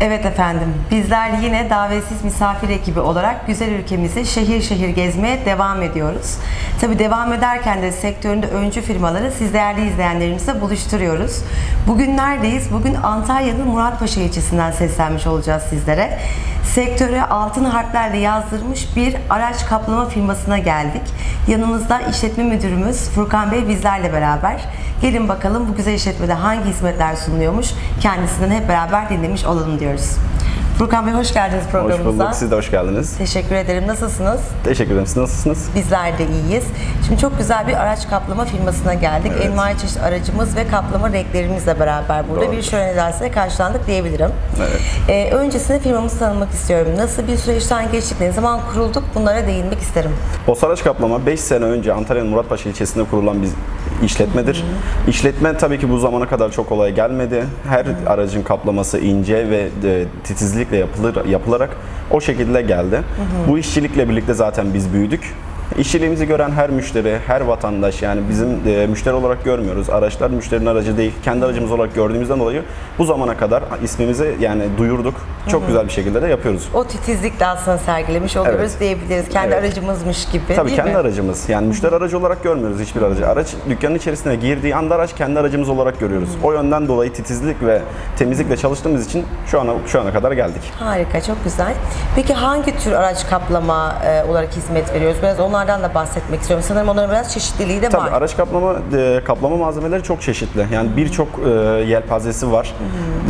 Evet efendim, bizler yine davetsiz misafir ekibi olarak güzel ülkemizi şehir şehir gezmeye devam ediyoruz. Tabi devam ederken de sektöründe öncü firmaları siz değerli izleyenlerimizle buluşturuyoruz. Bugün neredeyiz? Bugün Antalya'nın Muratpaşa ilçesinden seslenmiş olacağız sizlere. Sektöre altın harflerle yazdırmış bir araç kaplama firmasına geldik. Yanımızda işletme müdürümüz Furkan Bey bizlerle beraber. Gelin bakalım bu güzel işletmede hangi hizmetler sunuluyormuş kendisinden hep beraber dinlemiş olalım diyoruz. Furkan Bey hoş geldiniz Hoş programımıza. bulduk. Siz de hoş geldiniz. Teşekkür ederim. Nasılsınız? Teşekkür ederim. Siz nasılsınız? Bizler de iyiyiz. Şimdi çok güzel bir araç kaplama firmasına geldik. Evet. Envai çeşit aracımız ve kaplama renklerimizle beraber burada bir Doğrudur. şölen edasıyla karşılandık diyebilirim. Evet. Ee, öncesinde firmamızı tanımak istiyorum. Nasıl bir süreçten geçtik, ne zaman kurulduk bunlara değinmek isterim. Osaraç Kaplama 5 sene önce Antalya'nın Muratpaşa ilçesinde kurulan bir işletmedir. İşletme tabii ki bu zamana kadar çok kolay gelmedi. Her aracın kaplaması ince ve e, titizlikle yapılır, yapılarak o şekilde geldi. Bu işçilikle birlikte zaten biz büyüdük. İşçiliğimizi gören her müşteri, her vatandaş yani bizim e, müşteri olarak görmüyoruz. Araçlar müşterinin aracı değil. Kendi aracımız olarak gördüğümüzden dolayı bu zamana kadar ismimizi yani duyurduk. Çok güzel bir şekilde de yapıyoruz. O titizlikle aslında sergilemiş oluyoruz Evet. diyebiliriz. Kendi Evet. aracımızmış gibi Tabii kendi mi? aracımız. Yani müşteri aracı olarak görmüyoruz hiçbir aracı. Araç dükkanın içerisine girdiği anda araç kendi aracımız olarak görüyoruz. O yönden dolayı titizlik ve temizlikle çalıştığımız için şu ana şu ana kadar geldik. Harika, çok güzel. Peki hangi tür araç kaplama e, olarak hizmet veriyoruz? Biraz onlardan da bahsetmek istiyorum. Sanırım onların biraz çeşitliliği de Tabii var. araç kaplama e, kaplama malzemeleri çok çeşitli. Yani birçok e, yelpazesi var.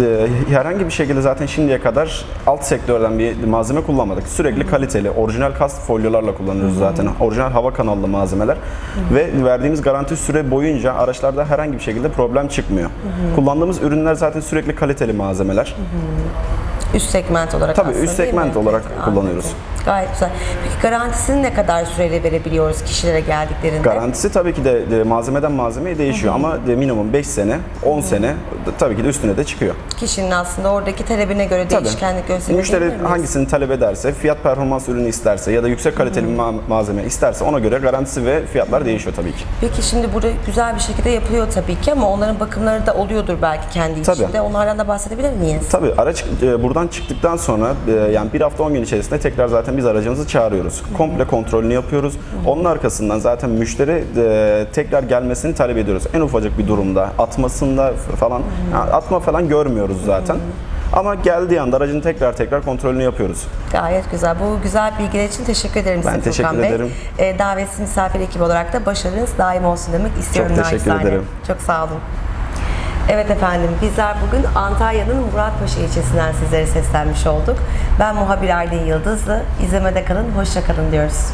E, herhangi bir şekilde zaten şimdiye kadar alt sektörden bir malzeme kullanmadık. Sürekli kaliteli, orijinal kast folyolarla kullanıyoruz zaten. Orijinal hava kanallı malzemeler ve verdiğimiz garanti süre boyunca araçlarda herhangi bir şekilde problem çıkmıyor. Kullandığımız ürünler zaten sürekli kaliteli malzemeler. Üst segment olarak Tabii, aslında üst segment olarak Anladım. kullanıyoruz. Gayet güzel. Peki garantisini ne kadar süreyle verebiliyoruz kişilere geldiklerinde? Garantisi tabii ki de, de malzemeden malzemeye değişiyor ama de minimum 5 sene, 10 sene tabii ki de üstüne de çıkıyor. Kişinin aslında oradaki talebine göre Tabii. değişkenlik gösterebilir Müşteri hangisini talep ederse, fiyat performans ürünü isterse ya da yüksek kaliteli ma- malzeme isterse ona göre garantisi ve fiyatlar değişiyor tabii ki. Peki şimdi burada güzel bir şekilde yapılıyor tabii ki ama onların bakımları da oluyordur belki kendi Tabii. içinde. Onlardan da bahsedebilir miyiz? Tabii araç e, buradan çıktıktan sonra e, yani bir hafta 10 gün içerisinde tekrar zaten biz aracımızı çağırıyoruz. Komple kontrolünü yapıyoruz. Onun arkasından zaten müşteri e, tekrar gelmesini talep ediyoruz. En ufacık bir durumda atmasında falan yani atma falan görmüyoruz zaten. Ama geldiği anda aracın tekrar tekrar kontrolünü yapıyoruz. Gayet güzel. Bu güzel bilgiler için teşekkür ederim Ben size teşekkür Furkan Bey. ederim. E, davetsiz misafir ekibi olarak da başarınız daim olsun demek istiyorum. Çok teşekkür naçizane. ederim. Çok sağ olun. Evet efendim bizler bugün Antalya'nın Muratpaşa ilçesinden sizlere seslenmiş olduk. Ben muhabir Aylin Yıldızlı. İzlemede kalın, hoşça kalın diyoruz.